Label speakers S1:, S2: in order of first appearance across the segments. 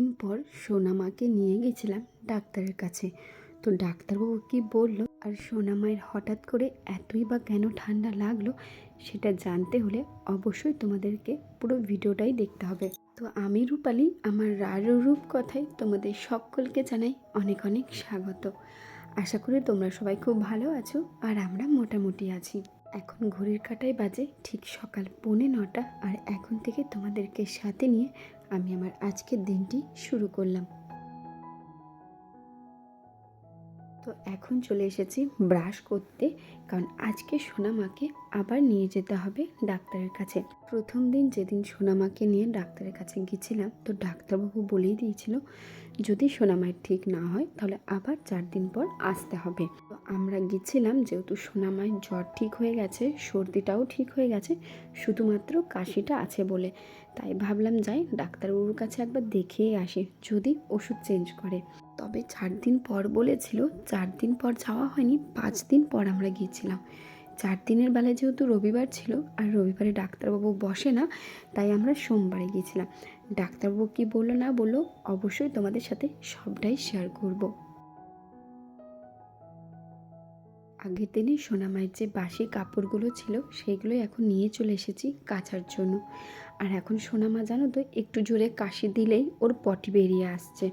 S1: দিন পর সোনামাকে নিয়ে গেছিলাম ডাক্তারের কাছে। তো ডাক্তারবাবু কি বলল, আর সোনামায়ের হঠাৎ করে এতই বা কেন ঠান্ডা লাগল, সেটা জানতে হলে অবশ্যই তোমাদেরকে পুরো ভিডিওটাই দেখতে হবে। তো আমি রূপালি, আমার রারু রূপ কথায় তোমাদের সকলকে জানাই অনেক অনেক স্বাগত। আশা করি তোমরা সবাই খুব ভালো আছো আর আমরা মোটামুটি আছি। এখন ঘড়ির কাটায় বাজে ঠিক সকাল পৌনে নটা, আর এখন থেকে তোমাদেরকে সাথে নিয়ে আমি আমার আজকের দিনটি শুরু করলাম। তো এখন চলে এসেছি ব্রাশ করতে, কারণ আজকে সোনামাকে আবার নিয়ে যেতে হবে ডাক্তারের কাছে। প্রথম দিন যেদিন সোনামাকে নিয়ে ডাক্তারের কাছে গেছিলাম, তো ডাক্তারবাবু বলেই দিয়েছিল, যদি সোনামায়ের ঠিক না হয়, তাহলে আবার চার দিন পর আসতে হবে। তো আমরা গেছিলাম, যেহেতু সোনামায় জ্বর ঠিক হয়ে গেছে, সর্দিটাও ঠিক হয়ে গেছে, শুধুমাত্র কাশিটা আছে বলে। তাই ভাবলাম যাই ডাক্তারবাবুর কাছে একবার দেখেই আসি, যদি ওষুধ চেঞ্জ করে। তবে চার দিন পর বলেছিল, চার দিন পর যাওয়া হয়নি, পাঁচ দিন পর আমরা গিয়েছিলাম। চার দিনের বেলায় যেহেতু রবিবার ছিল, আর রবিবারে ডাক্তারবাবু বসে না, তাই আমরা সোমবারে গিয়েছিলাম। ডাক্তারবাবু কি বলল না বলল, অবশ্যই তোমাদের সাথে সবটাই শেয়ার করব। আগের দিনে সোনামায়ের যে বাসি কাপড়গুলো ছিল সেইগুলো এখন নিয়ে চলে এসেছি কাচার জন্য। আর এখন সোনামা জানো তো একটু জোরে কাশি দিলেই ওর পটি বেরিয়ে আসছে।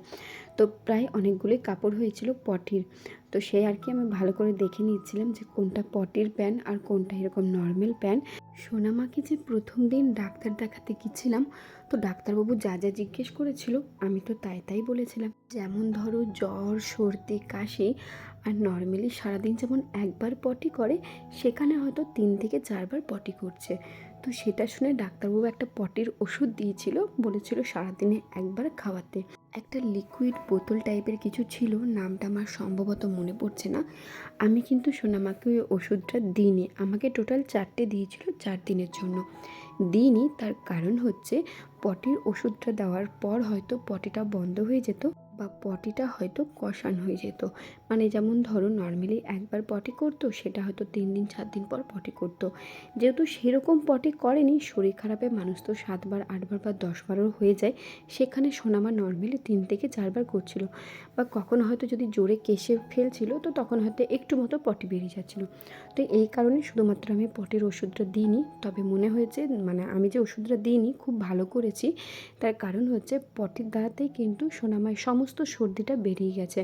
S1: তো প্রায় অনেকগুলোই কাপড় হয়েছিল পটির। তো সেই আর কি আমি ভালো করে দেখে নিচ্ছিলাম যে কোনটা পটির প্যান আর কোনটা এরকম নর্মাল প্যান। সোনামাকে যে প্রথম দিন ডাক্তার দেখাতে গেছিলাম তো ডাক্তারবাবু যা যা জিজ্ঞেস করেছিল আমি তো তাই তাই বলেছিলাম। যেমন ধরো জ্বর, সর্দি, কাশি আর নর্মালি সারাদিন যেমন একবার পটি করে, সেখানে হয়তো তিন থেকে চারবার পটি করছে। তো সেটা শুনে ডাক্তারবাবু একটা পটির ওষুধ দিয়েছিল, বলেছিল সারাদিনে একবার খাওয়াতে। একটা লিকুইড বোতল টাইপের কিছু ছিল, নামটা আমার সম্ভবত মনে পড়ছে না। আমি কিন্তু সোনামাকে ওই ওষুধটা দিইনি, আমাকে টোটাল চারটে দিয়েছিল চার দিনের জন্য। দিইনি, তার কারণ হচ্ছে পটির ওষুধটা দেওয়ার পর হয়তো পটিটা বন্ধ হয়ে যেত বা পটিটা হয়তো কষান হয়ে যেত। মানে যেমন ধরো নর্মালি একবার পটি করতো, সেটা হয়তো তিন দিন চার দিন পর পটি করতো। যেহেতু সেরকম পটি করেনি, শরীর খারাপে মানুষ তো সাতবার, আটবার বা দশবারও হয়ে যায়। সেখানে সোনামা নর্মালি তিন থেকে চারবার করছিল। বা কখনো হয়তো যদি জোরে কেশে ফেলছিল, তো তখন হয়তো একটু মতো পটি বেরিয়ে যাচ্ছিল। তো এই কারণে শুধুমাত্র আমি পটির ওষুধটা দিইনি। তবে মনে হয়েছে মানে আমি যে ওষুধটা দিইনি, খুব ভালো করেছি। তার কারণ হচ্ছে পটির দ্বারাতেই কিন্তু সোনামায় সমস্ত সর্দিটা বেরিয়ে গেছে।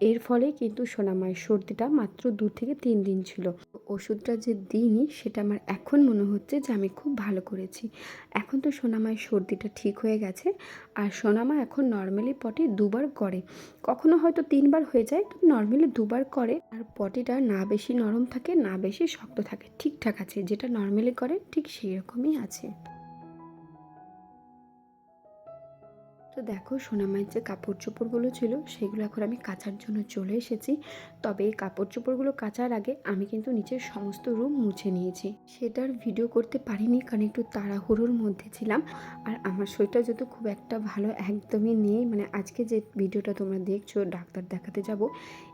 S1: এর ফলে কিন্তু সোনামায়ের সর্দিটা মাত্র দু থেকে তিন দিন ছিল। ওষুধটা যে দিইনি, সেটা আমার এখন মনে হচ্ছে যে আমি খুব ভালো করেছি। এখন তো সোনামায়ের সর্দিটা ঠিক হয়ে গেছে আর সোনামা এখন নর্মালি পটি দুবার করে। কখনো হয়তো তিনবার হয়ে যায় তো নর্মালি দুবার করে। আর পটিটা না বেশি নরম থাকে, না বেশি শক্ত থাকে, ঠিকঠাক আছে। যেটা নর্মালি করে, ঠিক সেই রকমই আছে। তো দেখো সোনামায়ের যে কাপড় চোপড়গুলো ছিল, সেগুলো এখন আমি কাচার জন্য চলে এসেছি। তবে এই কাপড় চোপড়গুলো কাচার আগে আমি কিন্তু নিচের সমস্ত রুম মুছে নিয়েছি। সেটার ভিডিও করতে পারিনি, কারণ একটু তাড়াহুড়োর মধ্যে ছিলাম। আর আমার শরীরটা যেহেতু খুব একটা ভালো একদমই নেই মানে আজকে যে ভিডিওটা তোমরা দেখছ, ডাক্তার দেখাতে যাব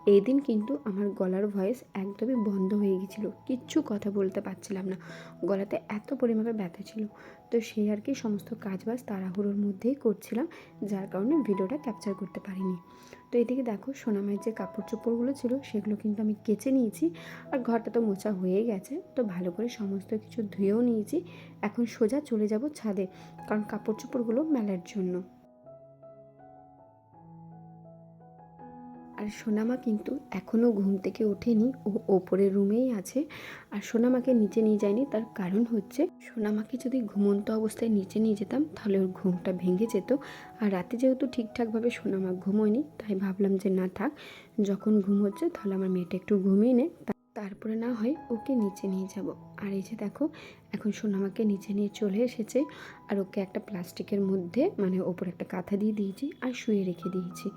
S1: এই দিন কিন্তু আমার গলার ভয়েস একদমই বন্ধ হয়ে গেছিল। কিচ্ছু কথা বলতে পারছিলাম না। গলাতে এত পরিমাণে ব্যথা ছিল। তো সেই আর কি সমস্ত কাজবাজ তাড়াহুড়োর মধ্যেই করছিলাম, যার কারণে ভিডিওটা ক্যাপচার করতে পারিনি। তো এদিকে দেখো সোনামায়ের যে কাপড় চোপড়গুলো ছিল, সেগুলো কিন্তু আমি কেচে নিয়েছি আর ঘরটা তো মোচা হয়ে গেছে। তো ভালো করে সমস্ত কিছু ধুয়েও নিয়েছি। এখন সোজা চলে যাব ছাদে, কারণ কাপড় চোপড়গুলো মেলার জন্য। আর সোনামা কিন্তু এখনও ঘুম থেকে ওঠেনি, ও ওপরের রুমেই আছে। আর সোনামাকে নিচে নিয়ে যায়নি, তার কারণ হচ্ছে সোনামাকে যদি ঘুমন্ত অবস্থায় নিচে নিয়ে যেতাম, তাহলে ওর ঘুমটা ভেঙে যেত। আর রাতে যেহেতু ঠিকঠাকভাবে সোনামা ঘুমোয়নি, তাই ভাবলাম যে না থাক, যখন ঘুম হচ্ছে তাহলে আমার মেয়েটা একটু ঘুমিয়ে নে তারপরে না হয় ওকে নিচে নিয়ে যাব। আর এই যে দেখো, এখন সোনামাকে নিচে নিয়ে চলে এসেছে আর ওকে একটা প্লাস্টিকের মধ্যে মানে ওপর একটা কাঁথা দিয়ে দিয়েছি আর শুয়ে রেখে দিয়েছি।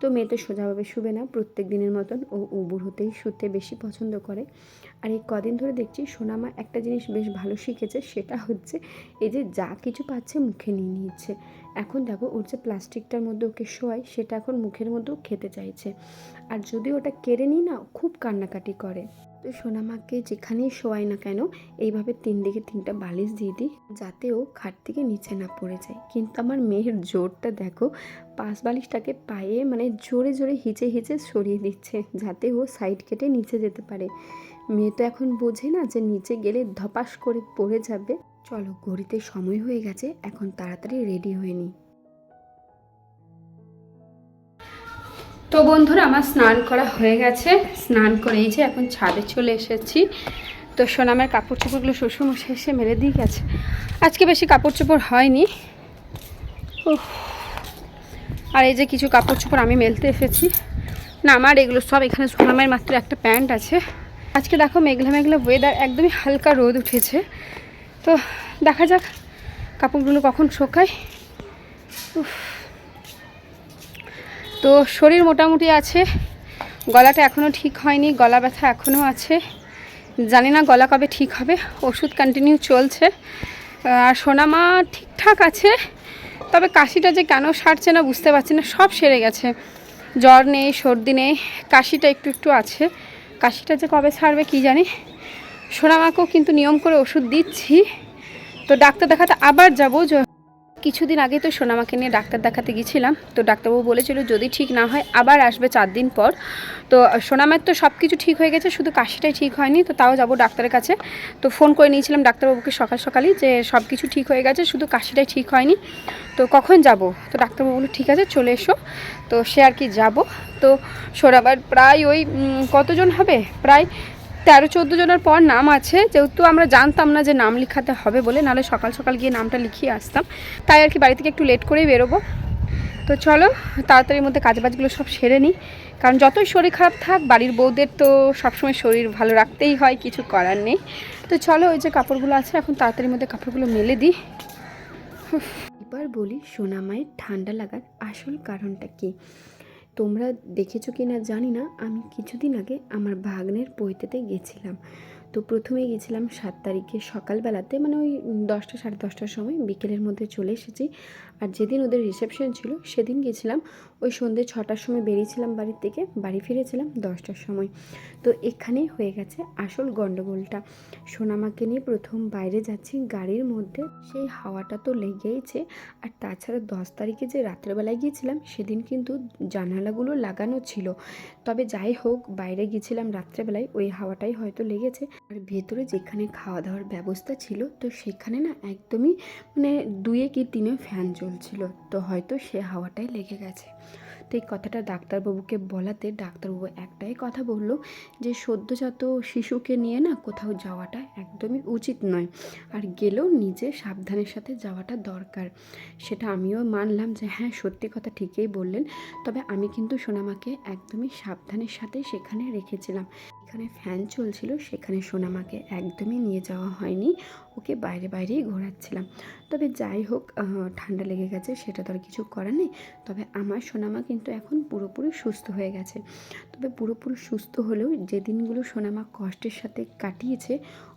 S1: তো মেয়ে তো সোজাভাবে শুবে না, প্রত্যেক দিনের মতন ও উবুর হতেই শুতে বেশি পছন্দ করে। আর এই কদিন ধরে দেখছি সোনামা একটা জিনিস বেশ ভালো শিখেছে, সেটা হচ্ছে এই যে যা কিছু পাচ্ছে মুখে নিয়ে নিচ্ছে। এখন দেখো, ওর যে প্লাস্টিকটার মধ্যে ওকে শোয়াই সেটা এখন মুখের মধ্যেও খেতে চাইছে। আর যদি ওটা কেড়ে নিই না, খুব কান্নাকাটি করে। তো সোনামাকে যেখানেই শোয়াই না কেন, এইভাবে তিন দিকে তিনটা বালিশ দিয়ে দিই, যাতে ও খাট থেকে নিচে না পড়ে যায়। কিন্তু আমার মেয়ের জোরটা দেখো, পাশ বালিশটাকে পায়ে মানে জোরে জোরে হিচে হিচে সরিয়ে দিচ্ছে, যাতে ও সাইড কেটে নিচে যেতে পারে। মেয়ে তো এখন বোঝে না যে নিচে গেলে ধপাস করে পড়ে যাবে। চলো, ঘড়িতে সময় হয়ে গেছে, এখন তাড়াতাড়ি রেডি হয়ে নিই। তো বন্ধুরা, আমার স্নান করা হয়ে গেছে। স্নান করে এই যে এখন ছাদে চলে এসেছি। তো সোনামের কাপড় চোপড়গুলো শ্বশুরমশাই এসে মেরে দিয়ে গেছে। আজকে বেশি কাপড় চোপড় হয়নি। আর এই যে কিছু কাপড় চোপড় আমি মেলতে এসেছি। না, আমার এগুলো সব এখানে সোনামের মাত্র একটা প্যান্ট আছে। আজকে দেখো মেঘলা মেঘলা ওয়েদার একদমই হালকা রোদ উঠেছে। তো দেখা যাক কাপড়গুলো কখন শোকায়। উফ। তো শরীর মোটামুটি আছে, গলাটা এখনও ঠিক হয়নি, গলা ব্যথা এখনও আছে, জানি না গলা কবে ঠিক হবে, ওষুধ কন্টিনিউ চলছে, আর সোনামা ঠিকঠাক আছে, তবে কাশিটা যে কেন সারছে না বুঝতে পারছি না, সব সেরে গেছে, জ্বর নেই, সর্দি নেই, কাশিটা একটু একটু আছে, কাশিটা যে কবে ছাড়বে কি জানি, সোনামাকেও কিন্তু নিয়ম করে ওষুধ দিচ্ছি, তো ডাক্তার দেখাতে আবার যাব কিছুদিন আগে তো সোনামাকে নিয়ে ডাক্তার দেখাতে গিয়েছিলাম। তো ডাক্তারবাবু বলেছিল যদি ঠিক না হয় আবার আসবে চার দিন পর। তো সোনামার তো সব কিছু ঠিক হয়ে গেছে, শুধু কাশিটাই ঠিক হয়নি, তো তাও যাব ডাক্তারের কাছে। তো ফোন করে নিয়েছিলাম ডাক্তারবাবুকে সকাল সকালই যে সব কিছু ঠিক হয়ে গেছে, শুধু কাশিটাই ঠিক হয়নি। তো কখন যাব? তো ডাক্তারবাবু বলল, ঠিক আছে, চলে এসো। তো সে আর কি যাব। তো সোনাবার প্রায় ওই কতজন হবে? প্রায় তেরো চোদ্দ জনের পর নাম আছে। যেহেতু আমরা জানতাম না যে নাম লিখাতে হবে বলে, নাহলে সকাল সকাল গিয়ে নামটা লিখিয়ে আসতাম। তাই আর কি বাড়ি থেকে একটু লেট করেই বেরোবো। তো চলো, তাড়াতাড়ির মধ্যে কাজবাজগুলো সব সেরে নিই। কারণ যতই শরীর খারাপ থাক, বাড়ির বউদের তো সবসময় শরীর ভালো রাখতেই হয়, কিছু করার নেই। তো চলো, ওই যে কাপড়গুলো আছে, এখন তাড়াতাড়ির মধ্যে কাপড়গুলো মেলে দিই। এবার বলি সোনামায়ের ঠান্ডা লাগার আসল কারণটা কি? তোমরা দেখেছ কি না জানি না। আমি কিছুদিন আগে আমার ভাগ্নের পৈতেতে গেছিলাম। তো প্রথমে গেছিলাম সাত তারিখে সকালবেলাতে মানে ওই দশটা সাড়ে দশটার সময়, বিকেলের মধ্যে চলে এসেছি। আর যেদিন ওদের রিসেপশন ছিল, সেদিন গেছিলাম। ওই সন্ধ্যে ছটার সময় বেরিয়েছিলাম বাড়ির থেকে, বাড়ি ফিরেছিলাম দশটার সময়। তো এখানেই হয়ে গেছে আসল গণ্ডগোলটা সোনামাকে নিয়ে প্রথম বাইরে যাচ্ছি গাড়ির মধ্যে। সেই হাওয়াটা তো লেগেইছে আর তাছাড়া দশ তারিখে যে রাত্রেবেলায় গিয়েছিলাম, সেদিন কিন্তু জানালাগুলো লাগানো ছিল। তবে যাই হোক, বাইরে গিয়েছিলাম রাত্রেবেলায় ওই হাওয়াটাই হয়তো লেগেছে। আর ভেতরে যেখানে খাওয়া দাওয়ার ব্যবস্থা ছিল, তো সেখানে না একদমই মানে দুয়ে কি তিনে ফ্যান চলছিল, তো হয়তো সে হাওয়াটাই লেগে গেছে। তো এই কথাটা ডাক্তারবাবুকে বলাতে ডাক্তারবাবু একটাই কথা বলল যে, সদ্যজাত শিশুকে নিয়ে না কোথাও যাওয়াটা একদমই উচিত নয়, আর গেলেও নিজে সাবধানের সাথে যাওয়াটা দরকার। সেটা আমিও মানলাম যে হ্যাঁ সত্যি কথা ঠিকই বললেন, তবে আমি কিন্তু সোনামাকে একদমই সাবধানের সাথে সেখানে রেখেছিলাম। এখানে ফ্যান চলছিল, সেখানে সোনামাকে একদমই নিয়ে যাওয়া হয়নি। ওকে বাইরে বাইরেই ঘোরাচ্ছিলাম। তবে যাই হোক ঠান্ডা লেগে গেছে, সেটা তো আর কিছু করার নেই। তবে আমার সোনামা কিন্তু এখন পুরোপুরি সুস্থ হয়ে গেছে। তবে পুরোপুরি সুস্থ হলেও যে দিনগুলো সোনামা কষ্টের সাথে কাটিয়েছে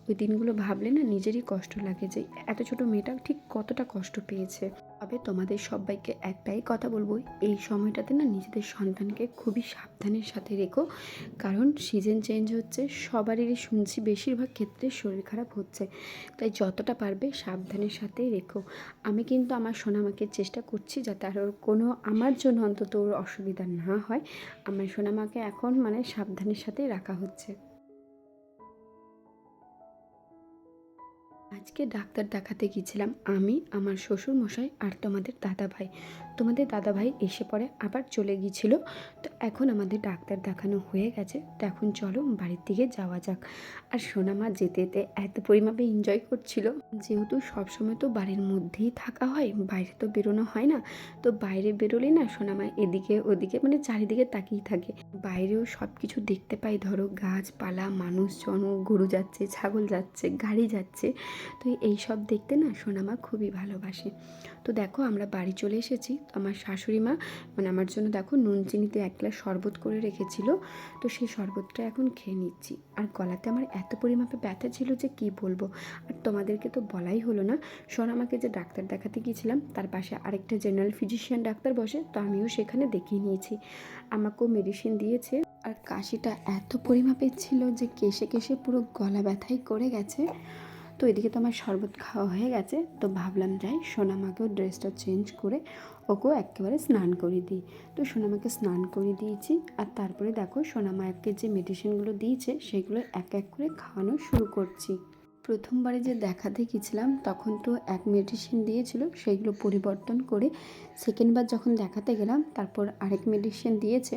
S1: ওই দিনগুলো ভাবলে না নিজেরই কষ্ট লাগে যে এত ছোট মেয়েটা ঠিক কতটা কষ্ট পেয়েছে। তবে তোমাদের সবাইকে একটাই কথা বলব, এই সময়টাতে না নিজেদের সন্তানকে খুবই সাবধানের সাথে রেখো। কারণ সিজন চেঞ্জ হচ্ছে, সবারই শুনছি বেশিরভাগ ক্ষেত্রে শরীর খারাপ হচ্ছে। তাই যতটা পারবে সাবধানের সাথেই রেখো। আমি কিন্তু আমার সোনামাকে চেষ্টা করছি যাতে আর ওর কোনো আমার জন্য অন্তত ওর অসুবিধা না হয়। আমার সোনামাকে এখন মানে সাবধানের সাথেই রাখা হচ্ছে। আজকে ডাক্তার দেখাতে গিয়েছিলাম আমি, আমার শ্বশুর মশাই আর তোমাদের দাদা ভাই তোমাদের দাদা ভাই এসে পরে আবার চলে গিয়েছিল। তো এখন আমাদের ডাক্তার দেখানো হয়ে গেছে। তো এখন চলো বাড়ির দিকে যাওয়া যাক। আর সোনামা যেতে যেতে এত পরিমাপে এনজয় করছিল। যেহেতু সবসময় তো বাড়ির মধ্যেই থাকা হয়, বাইরে তো বেরোনো হয় না। তো বাইরে বেরোলে না সোনামা এদিকে ওদিকে মানে চারিদিকে তাকিয়ে থাকে। বাইরেও সব কিছু দেখতে পাই। ধরো গাছপালা, মানুষজন, গরু যাচ্ছে, ছাগল যাচ্ছে, গাড়ি যাচ্ছে। তো এই সব দেখতে না সোনামা খুবই ভালোবাসে। তো দেখো আমরা বাড়ি চলে এসেছি। আমার শাশুড়ি মা মানে আমার জন্য দেখো নুন চিনিতে এক গ্লাস শরবত করে রেখেছিল। তো সেই শরবতটা এখন খেয়ে নিচ্ছি। আর গলাতে আমার এত পরিমাপে ব্যথা ছিল যে কি বলব? আর তোমাদেরকে তো বলাই হলো না। সোনামাকে যে ডাক্তার দেখাতে গিয়েছিলাম, তার পাশে আরেকটা জেনারেল ফিজিশিয়ান ডাক্তার বসে, তো আমিও সেখানে দেখিয়ে নিয়েছি। আমাকেও মেডিসিন দিয়েছে। আর কাশিটা এত পরিমাপের ছিল যে কেশে কেশে পুরো গলা ব্যথাই করে গেছে। তো এদিকে তো আমার শরবত খাওয়া হয়ে গেছে। তো ভাবলাম যাই, সোনামাকেও ড্রেসটা চেঞ্জ করে ওকেও একেবারে স্নান করিয়ে দিই। তো সোনামাকে স্নান করিয়ে দিয়েছি আর তারপরে দেখো সোনামাকে যে মেডিসিনগুলো দিয়েছে, সেগুলো এক এক করে খাওয়ানো শুরু করছি। প্রথমবারে যে দেখাতে গেছিলাম, তখন তো এক মেডিসিন দিয়েছিল সেইগুলো পরিবর্তন করে সেকেন্ডবার যখন দেখাতে গেলাম, তারপর আরেক মেডিসিন দিয়েছে।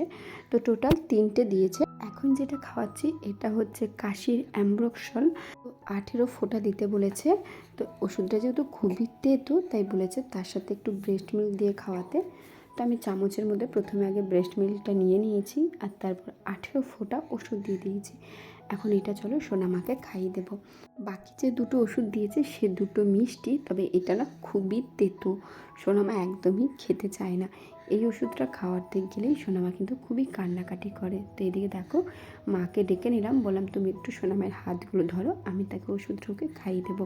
S1: তো টোটাল তিনটে দিয়েছে। এখন যেটা খাওয়াচ্ছি, এটা হচ্ছে কাশির অ্যাম্ব্রক্সল। আঠেরো ফোঁটা দিতে বলেছে। তো ওষুধটা যেহেতু খুবই তেতো, তাই বলেছে তার সাথে একটু ব্রেস্ট মিল্ক দিয়ে খাওয়াতে। তো আমি চামচের মধ্যে প্রথমে আগে ব্রেস্ট মিল্কটা নিয়ে নিয়েছি আর তারপর আঠেরো ফোঁটা ওষুধ দিয়ে দিয়েছি। এখন এটা চলো সোনামাকে খাইয়ে দেবো। বাকি যে দুটো ওষুধ দিয়েছে, সে দুটো মিষ্টি, তবে এটা না খুবই তেতো। সোনামা একদমই খেতে চায় না। এই ওষুধটা খাওয়াতে গেলেই সোনামা কিন্তু খুবই কান্নাকাটি করে। তো এদিকে দেখো, মাকে ডেকে নিলাম, বললাম, তুমি একটু সোনামের হাতগুলো ধরো, আমি তাকে ওষুধ ঢুকে খাইয়ে দেবো।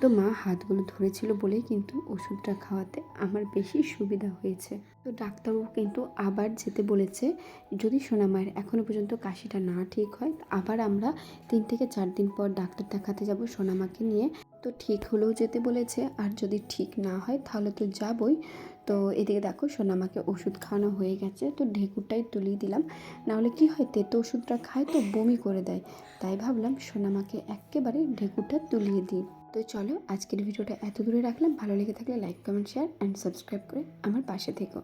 S1: তো মা হাতগুলো ধরেছিল বলেই কিন্তু ওষুধটা খাওয়াতে আমার বেশি সুবিধা হয়েছে। তো ডাক্তারবাবু কিন্তু আবার যেতে বলেছে, যদি সোনামায়ের এখনও পর্যন্ত কাশিটা না ঠিক হয়, আবার আমরা তিন থেকে চার দিন পর ডাক্তার দেখাতে যাব সোনামাকে নিয়ে। তো ঠিক হলেও যেতে বলেছে, আর যদি ঠিক না হয় তাহলে তো যাবই। তো এদিকে দেখো সোনামাকে ওষুধ খাওয়ানো হয়ে গেছে, তো ঢেকুরটাই তুলিয়ে দিলাম। নাহলে কি হয়, তেতো ওষুধটা খায় তো বমি করে দেয়। তাই ভাবলাম সোনামাকে একেবারে ঢেকুরটা তুলিয়ে দিই। তো চলো আজকের ভিডিওটা এত দূরে রাখলাম। ভালো লেগে থাকলে like comment share and subscribe করে আমার পাশে থেকো।